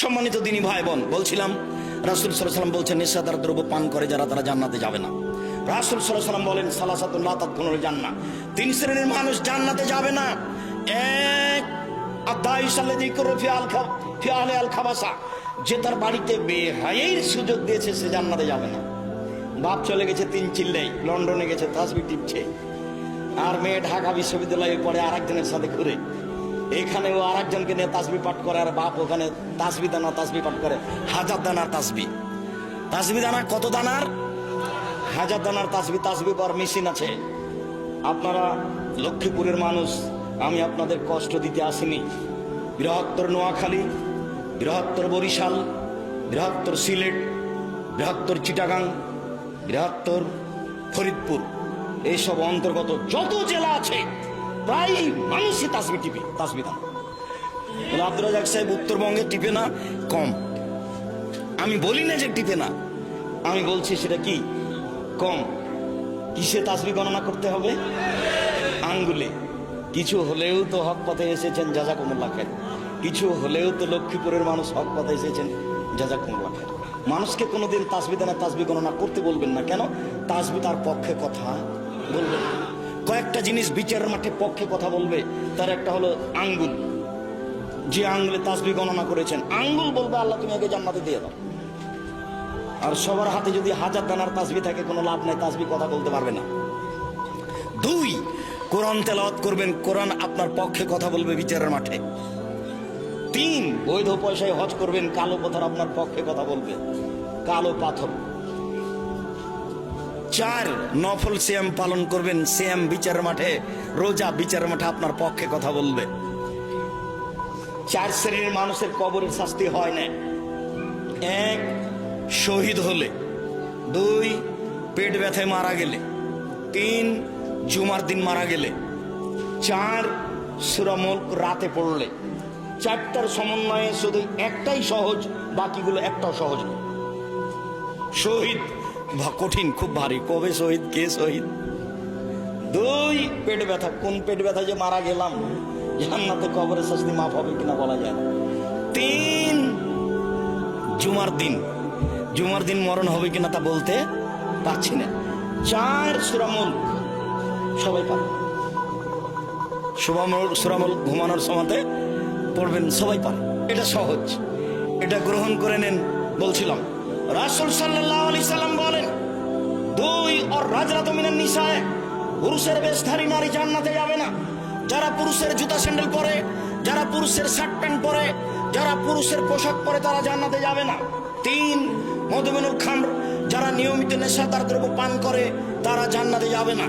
সম্মানিত দিনী ভাই বোন, বলছিলাম, রাসুল সাল্লাম বলছেন নেশাদার দ্রব্য পান করে যারা, তারা জান্নাতে যাবে না। রাসুল সাল্লাম বলেন সালাসাতুল্লাহ তাৎক্ষণ জান্না তিন শ্রেণির মানুষ, জান্নাতে যাবে না। এক যে তার বাড়িতে বেহায়ের সুযোগ দিয়েছে, সে জান্নাতে যাবে না। বাপ চলে গেছে তিন চিল্লেই, লন্ডনে গেছে তাসবি টিপছে। আর মেয়ে ঢাকা বিশ্ববিদ্যালয়ে পড়ে আর একজনের সাথে ঘুরে। এখানে ও আর একজনকে নিয়ে তাসবি পাঠ করে, আর বাপ ওখানে তাসবি দানা তাসবি পাঠ করে। হাজার দানার তাসবি। তাসবি দানা কত দানার? হাজার দানার তাসবি তাসবি পর মেশিন আছে। আপনারা লক্ষ্মীপুরের মানুষ, আমি আপনাদের কষ্ট দিতে আসিনি। বৃহত্তর নোয়াখালী, বৃহত্তর বরিশাল, বৃহত্তর সিলেট, বৃহত্তর চিটাগাং, বৃহত্তর ফরিদপুর। এইসব অন্তর্গত যত জেলা আছে প্রায় মানুষই তাসবি টিপে তাসবি দাম আব্দুল রাজাক সাহেব উত্তরবঙ্গে টিপে না, কম। আমি বলি না যে টিপে না, আমি বলছি সেটা কি? কম। কিসে তাসবি গণনা করতে হবে? আঙ্গুলে। কিছু হলেও তো হক পথে এসেছেন যাজা কুমুল্লা খের কিছু হলেও তো লক্ষ্মীপুরের মানুষ হক পথে এসেছেন যাজা কুমুল্লা খের মানুষকে কোনোদিন তাসবি দানা তাসবি গণনা করতে বলবেন না। কেন? তাসবি তার পক্ষে কথা। বলবেন। না। কয়েকটা জিনিস বিচারের মাঠে পক্ষে কথা বলবে, তার একটা হলো আঙ্গুল। যে আঙ্গুলে তাসবি গণনা করেছেন, আঙ্গুল বলবে, আল্লাহ, তুমি আগে জান্নাতে দিয়ে দাও। আর সবার হাতে যদি হাজার দানার তাসবি থাকে, কোনো লাভ নাই, তাসবি কথা বলতে পারবে না। দুই, কোরআন তেলাওয়াত করবেন, কোরআন আপনার পক্ষে কথা বলবে বিচারের মাঠে। তিন, বৈধ পয়সায় হজ করবেন, কালো পাথর আপনার পক্ষে কথা বলবে, কালো পাথর। চার নফল সিয়াম পালন করবেন সিয়াম বিচার মাঠে, রোজা বিচার মাঠে আপনার পক্ষে কথা বলবে। চার শ্রেণির মানুষের কবরের শাস্তি হয় না। এক, শহীদ হলে। দুই, পেট ব্যথায় মারা গেলে। তিন, জুমার দিন মারা গেলে। চার সুরামল রাতে পড়লে। চারটার সমন্বয়ে শুধু একটাই সহজ, বাকিগুলো একটাও সহজ নয়। শহীদ কঠিন, খুব ভারী। কবে শহীদ, কে শহীদ? দুই, পেট ব্যথা। কোন পেট ব্যথা যে মারা গেলাম? জান্নাতে কবরের শাস্তি মাফ হবে কিনা বলা যায় তিন, জুমার দিন। জুমার দিন মরণ হবে কিনা তা বলতে পারছি না। চার, সুরামল। সবাই পারে সুরামল সুরামল ঘুমানোর সময়তে পড়বেন, সবাই পারে এটা সহজ। এটা গ্রহণ করে নেন, বলছিলাম। রাসুল সাল্লাহ আলি সাল্লাম বলেন, দুই ওর রাজরাত মিনার নিশায় পুরুষের বেশধারী নারী জান্নাতে যাবে না। যারা পুরুষের জুতা স্যান্ডেল পরে, যারা পুরুষের শার্ট প্যান্ট পরে, যারা পুরুষের পোশাক পরে তারা জান্নাতে যাবে না। তিন মধুমেনুল খামর, যারা নিয়মিত নেশাদার দ্রব্য পান করে, তারা জান্নাতে যাবে না।